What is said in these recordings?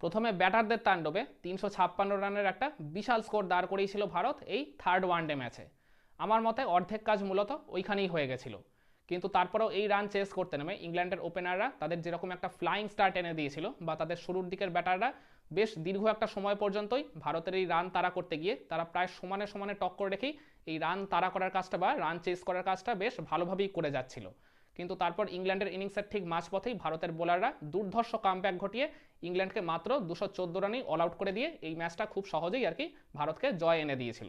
প্রথমে ব্যাটারদের তাণ্ডবে তিনশো ছাপ্পান্ন রানের একটা বিশাল স্কোর দাঁড় করিয়েছিল ভারত এই থার্ড ওয়ানডে ম্যাচে। আমার মতে অর্ধেক কাজ মূলত ওইখানেই হয়ে গেছিল। কিন্তু তারপরেও এই রান চেস করতে নেমে ইংল্যান্ডের ওপেনাররা তাদের যেরকম একটা ফ্লাইং স্টার্ট এনে দিয়েছিল বা তাদের শুরুর দিকের ব্যাটাররা বেশ দীর্ঘ একটা সময় পর্যন্তই ভারতের এই রান তাড়া করতে গিয়ে তারা প্রায় সমানে সমানে টক্কর রেখেই এই রান তাড়া করার কাজটা বা রান চেস করার কাজটা বেশ ভালোভাবেই করে যাচ্ছিল। কিন্তু তারপর ইংল্যান্ডের ইনিংসের ঠিক মাঝপথেই ভারতের বোলাররা দুর্ধর্ষ কামব্যাক ঘটিয়ে ইংল্যান্ডকে মাত্র দুশো চোদ্দ রানেই অল আউট করে দিয়ে এই ম্যাচটা খুব সহজেই আর কি ভারতকে জয় এনে দিয়েছিল।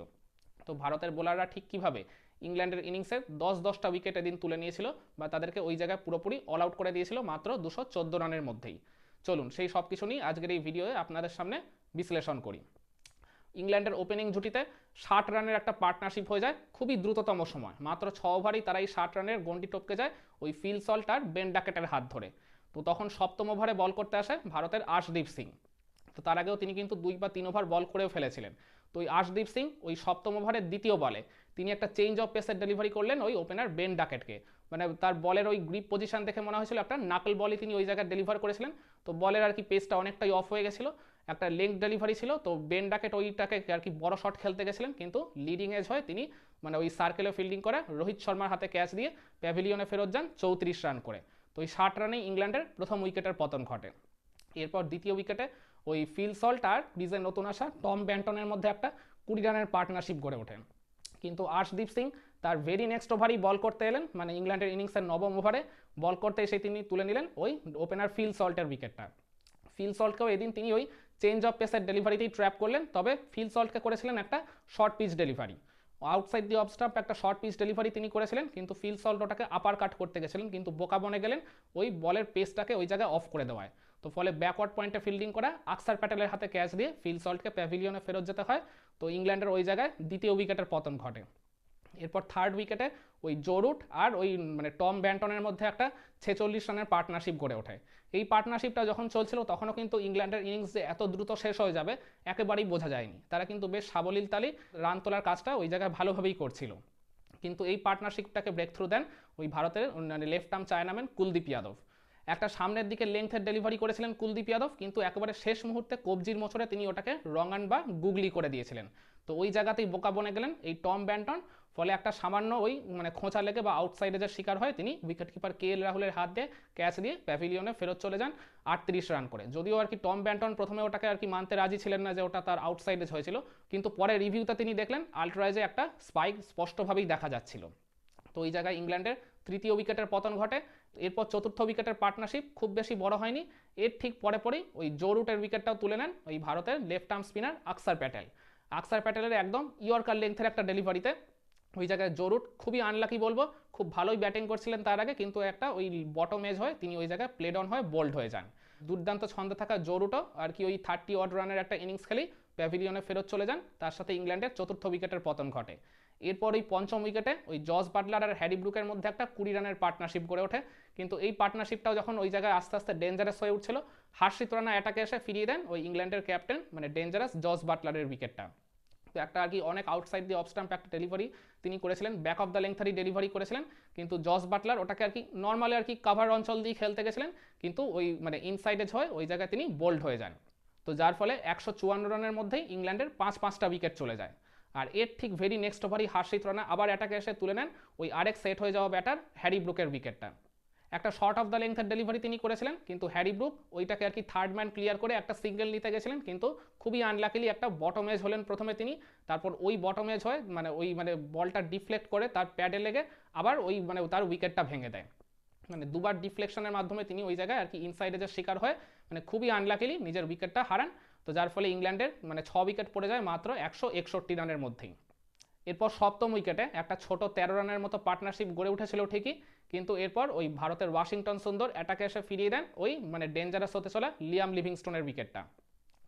তো ভারতের বোলাররা ঠিক কীভাবে ইংল্যান্ডের ইনিংসের দশ দশটা উইকেট এদিন তুলে নিয়েছিল বা তাদেরকে ওই জায়গায় পুরোপুরি অল আউট করে দিয়েছিল মাত্র দুশো চোদ্দ রানের মধ্যেই। চলুন সেই সব কিছু নিয়ে আজকের এই ভিডিওয়ে আপনাদের সামনে বিশ্লেষণ করি। ইংল্যান্ডের ওপেনিং জুটিতে ষাট রানের একটা পার্টনারশিপ হয়ে যায়। খুবই দ্রুততম সময়। মাত্র ছ ওভারই তারা এই ষাট রানের গন্ডি টপকে যায় ওই ফিল সল্ট আর বেন ডাকেটের হাত ধরে। তো তখন সপ্তম ওভারে বল করতে আসে ভারতের আশদীপ সিং। তো তার আগেও তিনি কিন্তু দুই বা তিন ওভার বল করেও ফেলেছিলেন। তো ওই আশদীপ সিং ওই সপ্তম ওভারের দ্বিতীয় বলে। তিনি একটা চেঞ্জ অফ পেসের ডেলিভারি করলেন ওই ওপেনার বেন ডাকেটকে। মানে তার বলের ওই গ্রিপ পজিশন দেখে মনে হয়েছিল একটা নাকল বলই তিনি ওই জায়গায় ডেলিভার করেছিলেন। তো বলের আর কি পেসটা অনেকটাই অফ হয়ে গেছিল। একটা লেংথ ডেলিভারি ছিল, তো বেন ডাকেট ওইটাকে আর কি বড় শট খেলতে গেছিলেন, কিন্তু লিডিং এজ হয় তিনি মানে ওই সার্কেলে ফিল্ডিং করে রোহিত শর্মার হাতে ক্যাচ দিয়ে প্যাভিলিয়নে ফেরত যান চৌত্রিশ রান করে। তো ওই ষাট রানেই ইংল্যান্ডের প্রথম উইকেটের পতন ঘটে। এরপর দ্বিতীয় উইকেটে ওই ফিল সল্ট আর ক্রিজের নতুন আসা টম ব্যান্টনের মধ্যে একটা কুড়ি রানের পার্টনারশিপ গড়ে ওঠেন কিন্তু আর্শদীপ সিং তার ভেরি নেক্সট ওভারই বল করতে এলেন মানে ইংল্যান্ডের ইনিংসের নবম ওভারে বল করতে এসে তিনি তুলে নিলেন ওই ওপেনার ফিল সল্টের উইকেটটা ফিল সল্টকেও এদিন তিনি ওই চেঞ্জ অফ পেসের ডেলিভারিতেই ট্র্যাপ করলেন, তবে ফিল সল্টকে করেছিলেন একটা short pitch delivery outside the off একটা শর্ট পিচ ডেলিভারি তিনি করেছিলেন, কিন্তু ফিল সল্ট ওটাকে আপার কাট করতে গেছিলেন, কিন্তু বোকা বনে গেলেন, ওই বলের পেসটাকে ওই জায়গায় অফ করে দেওয়ায়। তো ফলে ব্যাকওয়ার্ড পয়েন্টে ফিল্ডিং করা আকসার প্যাটেলের হাতে ক্যাচ দিয়ে ফিল সল্টকে প্যাভিলিয়নে ফেরত যেতে হয়, তো ইংল্যান্ডের ওই জায়গায় দ্বিতীয় উইকেটের পতন ঘটে। এরপর থার্ড উইকেটে ওই জোরুট আর ওই মানে টম ব্যান্টনের মধ্যে একটা ছেচল্লিশ রানের পার্টনারশিপ গড়ে ওঠে। এই পার্টনারশিপটা যখন চলছিল তখনও কিন্তু ইংল্যান্ডের ইনিংস যে এত দ্রুত শেষ হয়ে যাবে একেবারেই বোঝা যায়নি। তারা কিন্তু বেশ সাবলীল তালি রান তোলার কাজটা ওই জায়গায় ভালোভাবেই করছিল। কিন্তু এই পার্টনারশিপটাকে ব্রেক থ্রু দেন ওই ভারতের মানে left arm chinaman Kuldeep Yadav. একটা সামনের দিকে লেংথের ডেলিভারি করেছিলেন কুলদীপ যাদব, কিন্তু একেবারে শেষ মুহূর্তে কবজির মোচরে তিনি ওটাকে রঙান বা গুগলি করে দিয়েছিলেন। তো ওই জায়গাতেই বোকা বনে গেলেন এই টম ব্যান্টন। ফলে একটা সামান্য ওই মানে খোঁচা লেগে বা আউটসাইডে যে শিকার হয়, তিনি উইকেট কিপার কে এল রাহুলের হাত দিয়ে ক্যাচ দিয়ে প্যাভিলিয়নে ফেরত চলে যান আটত্রিশ রান করে। যদিও আর কি টম ব্যান্টন প্রথমে ওটাকে আর কি মানতে রাজি ছিলেন না যে ওটা তার আউটসাইডে হয়েছিল, কিন্তু পরে রিভিউতে তিনি দেখলেন আল্ট্রাইজে একটা স্পাইক স্পষ্টভাবেই দেখা যাচ্ছিল। তো ওই জায়গায় ইংল্যান্ডের তৃতীয় উইকেটের পতন ঘটে। এরপর চতুর্থ উইকেটের পার্টনারশিপ খুব বেশি বড় হয়নি। এর ঠিক পরে পরেই ওই জোরুটের উইকেটটাও তুলে নেন ওই ভারতের লেফট আর্ম স্পিনার আকসার প্যাটেল। আকসার প্যাটেলের একদম ইয়র্কার লেংথের একটা ডেলিভারিতে ওই জায়গায় জরুট খুবই আনলাকি বলব। খুব ভালোই ব্যাটিং করছিলেন তার আগে, কিন্তু একটা ওই বটম এজ হয়, তিনি ওই জায়গায় প্লেড অন হয়ে বোল্ড হয়ে যান। দুর্দান্ত ছন্দে থাকা জরুটও আর কি ওই থার্টি অড রানের একটা ইনিংস খেলেই প্যাভিলিয়নে ফেরত চলে যান। তার সাথে ইংল্যান্ডের চতুর্থ উইকেটের পতন ঘটে। এরপর ওই পঞ্চম উইকেটে ওই জস বাটলার আর হ্যারি ব্রুকের মধ্যে একটা কুড়ি রানের পার্টনারশিপ গড়ে ওঠে। কিন্তু এই পার্টনারশিপটাও যখন ওই জায়গায় আস্তে আস্তে ডেঞ্জারাস হয়ে উঠছিল, হার্ষিত রানা অ্যাটাকে এসে ফিরিয়ে দেন ওই ইংল্যান্ডের ক্যাপ্টেন মানে ডেঞ্জারাস জস বাটলারের উইকেটটা তো একটা আর কি অনেক আউটসাইড দিয়ে অফস্টাম্প একটা ডেলিভারি তিনি করেছিলেন ব্যাক অফ দ্য লেংথারি ডেলিভারি করেছিলেন। কিন্তু জস বাটলার ওটাকে আর কি নর্মালি আর কি কাভার অঞ্চল দিয়ে খেলতে গেছিলেন, কিন্তু ওই মানে ইনসাইডেজ হয়ে ওই জায়গায় তিনি বোল্ড হয়ে যান। তো যার ফলে একশো চুয়ান্ন রানের মধ্যেই ইংল্যান্ডের পাঁচ পাঁচটা উইকেট চলে যায়। আর এর ঠিক ভেরি নেক্সট ওভারই হার্ষিত রানা আবার অ্যাটাকে এসে তুলে নেন। ওই আরেক সেট হয়ে যাওয়া ব্যাটার হ্যারি ব্রুকের উইকেটটা একটা শর্ট অফ দ্য লেংথের ডেলিভারি তিনি করেছিলেন, কিন্তু হ্যারি ব্রুক ওইটাকে আর কি থার্ড ম্যান ক্লিয়ার করে একটা সিঙ্গেল নিতে গেছিলেন, কিন্তু খুবই আনলাকিলি একটা বটম এজ হলেন প্রথমে তিনি। তারপর ওই বটম এজ হয় মানে ওই মানে বলটা ডিফ্লেক্ট করে তার প্যাডে লেগে আবার ওই মানে তার উইকেটটা ভেঙে দেয়। মানে দুবার ডিফ্লেকশনের মাধ্যমে তিনি ওই জায়গায় আর কি ইনসাইডে যে শিকার হয় মানে খুবই আনলাকিলি নিজের উইকেটটা হারান। তো যার ফলে ইংল্যান্ডের মানে ছ উইকেট পড়ে যায় মাত্র একশো একষট্টি রানের মধ্যেই। এরপর সপ্তম উইকেটে একটা ছোট তেরো রানের মতো পার্টনারশিপ গড়ে উঠেছিল ঠিকই, কিন্তু এরপর ওই ভারতের ওয়াশিংটন সুন্দর অ্যাটাকে এসে ফিরিয়ে দেন ওই মানে ডেঞ্জারাস হতে চলা লিয়াম লিভিংস্টোনের উইকেটটা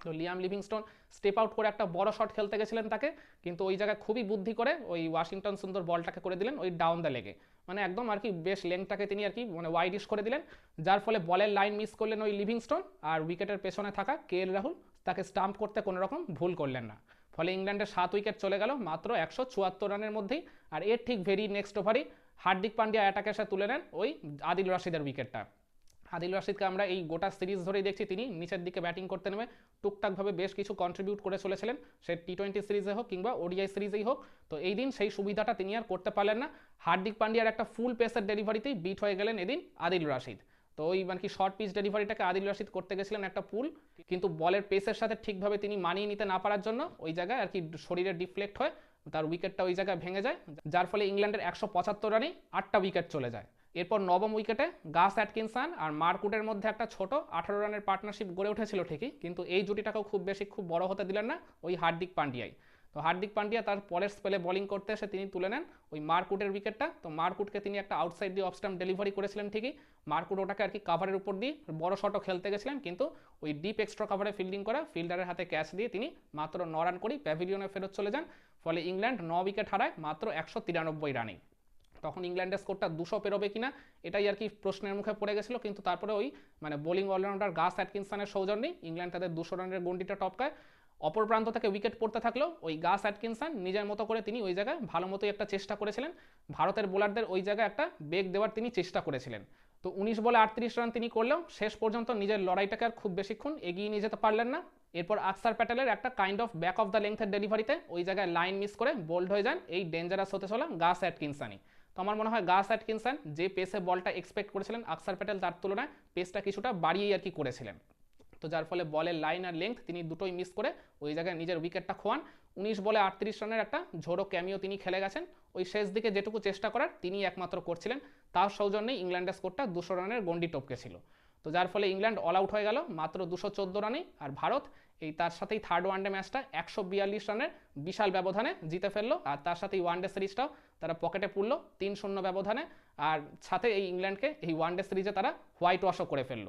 তো লিয়াম লিভিংস্টোন স্টেপ আউট করে একটা বড় শট খেলতে গেছিলেন তাকে, কিন্তু ওই জায়গায় খুবই বুদ্ধি করে ওই ওয়াশিংটন সুন্দর বলটাকে করে দিলেন ওই ডাউন দ্য লেগে মানে একদম আর কি বেশ লেংটাকে তিনি আর কি মানে ওয়াইডিশ করে দিলেন, যার ফলে বলের লাইন মিস করলেন ওই লিভিংস্টোন, আর উইকেটের পেছনে থাকা কে এল রাহুল তাকে স্টাম্প করতে কোনো রকম ভুল করলেন না। ফলে ইংল্যান্ডের সাত উইকেট চলে গেল মাত্র একশো চুয়াত্তর রানের মধ্যেই। আর এর ঠিক ভেরি নেক্সট ওভারই হার্দিক পান্ডিয়া অ্যাটাকে এসে তুলে নেন ওই আদিল রশিদের উইকেটটা আদিল রাশিদকে আমরা এই গোটা সিরিজ ধরেই দেখছি, তিনি নিচের দিকে ব্যাটিং করতে নেমে টুকটাকভাবে বেশ কিছু কন্ট্রিবিউট করে চলেছিলেন, সে টি টোয়েন্টি সিরিজে হোক কিংবা ওডিআই সিরিজেই হোক। তো এই দিন সেই সুবিধাটা তিনি আর করতে পারলেন না। হার্দিক পান্ডিয়ার একটা ফুল পেসের ডেলিভারিতেই বিট হয়ে গেলেন এদিন আদিল রাশিদ। তো ওই মানে কি শর্ট পিচ ডেলিভারিটাকে আদিল রশিদ করতে গেছিলেন একটা পুল কিন্তু বলের পেসের সাথে ঠিকভাবে তিনি মানিয়ে নিতে না পারার জন্য ওই জায়গায় আর কি শরীরে ডিফ্লেক্ট হয়, তার উইকেটটা ওই জায়গায় ভেঙে যায়, যার ফলে ইংল্যান্ডের একশো পঁচাত্তর রানেই আটটা উইকেট চলে যায়। এরপর নবম উইকেটে গাস অ্যাটকিনসন আর মার্কুটের মধ্যে একটা ছোট আঠারো রানের পার্টনারশিপ গড়ে উঠেছিল ঠিকই, কিন্তু এই জুটিটাকেও খুব বেশি খুব বড় হতে দিলেন না ওই হার্দিক পান্ডিয়াই। তো হার্দিক পান্ডিয়া তার পরের স্পেলে বোলিং করতে এসে তিনি তুলে নেন ওই মার্কুটের উইকেটটা তো মার্কুটকে তিনি একটা আউটসাইড দিয়ে অফস্টাম্প ডেলিভারি করেছিলেন ঠিকই মার্কুট ওটাকে আর কি কাভারের উপর দিয়ে বড় শটও খেলতে গেছিলেন, কিন্তু ওই ডিপ এক্সট্রা কাভারে ফিল্ডিং করা ফিল্ডারের হাতে ক্যাচ দিয়ে তিনি মাত্র ন রান করেই প্যাভিলিয়নে ফেরত চলে যান। ফলে ইংল্যান্ড ন উইকেট হারায়, মাত্র একশো তিরানব্বই রানেই তখন ইংল্যান্ডের স্কোরটা দুশো পেরোবে কিনা, এটাই আর কি প্রশ্নের মুখে পড়ে গেছিল, কিন্তু তারপরে ওই মানে বোলিং অলরাউন্ডার গাস অ্যাটকিনসনের সৌজন্যেই ইংল্যান্ড তাদের দুশো রানের গন্ডিটা টপকায়। অপর প্রান্ত থেকে উইকেট পড়তে থাকলেও ওই গাস অ্যাটকিনসন নিজের মতো করে তিনি ওই জায়গায় ভালো মতোই একটা চেষ্টা করেছিলেন। ভারতের বোলারদের ওই জায়গায় একটা বেগ দেওয়ার তিনি চেষ্টা করেছিলেন। তো উনিশ বলে আটত্রিশ রান তিনি করলেও শেষ পর্যন্ত নিজের লড়াইটাকে আর খুব বেশিক্ষণ এগিয়ে নিয়ে যেতে পারলেন না। এরপর আকসার প্যাটেলের একটা kind of back of the লেংথের ডেলিভারিতে ওই জায়গায় লাইন মিস করে বোল্ড হয়ে যান এই ডেঞ্জারাস হতে চলা গাস অ্যাটকিনসানই। তো আমার মনে হয় গাস অ্যাটকিনসন যে পেসে বলটা এক্সপেক্ট করেছিলেন আকসার প্যাটেল তার তুলনায় পেসটা কিছুটা বাড়িয়েই আর কি করেছিলেন। তো যার ফলে বলের লাইন আর লেংথ তিনি দুটোই মিস করে ওই জায়গায় নিজের উইকেটটা খোয়ান। উনিশ বলে আটত্রিশ রানের একটা ঝোড়ো ক্যামিও তিনি খেলে গেছেন। ওই শেষ দিকে যেটুকু চেষ্টা করার তিনি একমাত্র করছিলেন। তার সৌজন্যেই ইংল্যান্ডের স্কোরটা দুশো রানের গন্ডি টপকে ছিল। তো যার ফলে ইংল্যান্ড অল আউট হয়ে গেল, মাত্র দুশো চোদ্দ রানেই আর ভারত এই তার সাথেই থার্ড ওয়ানডে ম্যাচটা একশো বিয়াল্লিশ রানের বিশাল ব্যবধানে জিতে ফেলল। আর তার সাথেই ওয়ানডে সিরিজটাও তারা পকেটে পুরলো তিন শূন্য ব্যবধানে। আর সাথে এই ইংল্যান্ডকে এই ওয়ানডে সিরিজে তারা হোয়াইট ওয়াশও করে ফেলল।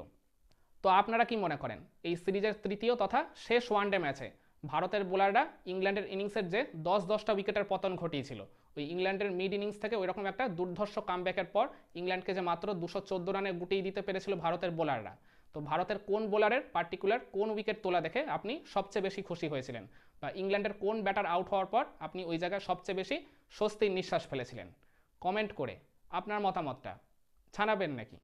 তো আপনারা কি মনে করেন? এই সিরিজের তৃতীয় তথা শেষ ওয়ানডে ম্যাচে ভারতের বোলাররা ইংল্যান্ডের ইনিংসের যে দশ দশটা উইকেটের পতন ঘটিয়েছিল, ওই ইংল্যান্ডের মিড ইনিংস থেকে ওইরকম একটা দুর্ধর্ষ কামব্যাকের পর ইংল্যান্ডকে যে মাত্র দুশো চোদ্দ রানে গুটিয়ে দিতে পেরেছিল ভারতের বোলাররা। তো ভারতের কোন বোলারের পার্টিকুলার কোন উইকেট তোলা দেখে আপনি সবচেয়ে বেশি খুশি হয়েছিলেন? বা ইংল্যান্ডের কোন ব্যাটার আউট হওয়ার পর আপনি ওই জায়গায় সবচেয়ে বেশি স্বস্তির নিঃশ্বাস ফেলেছিলেন? কমেন্ট করে আপনার মতামতটা ছানাবেন নাকি?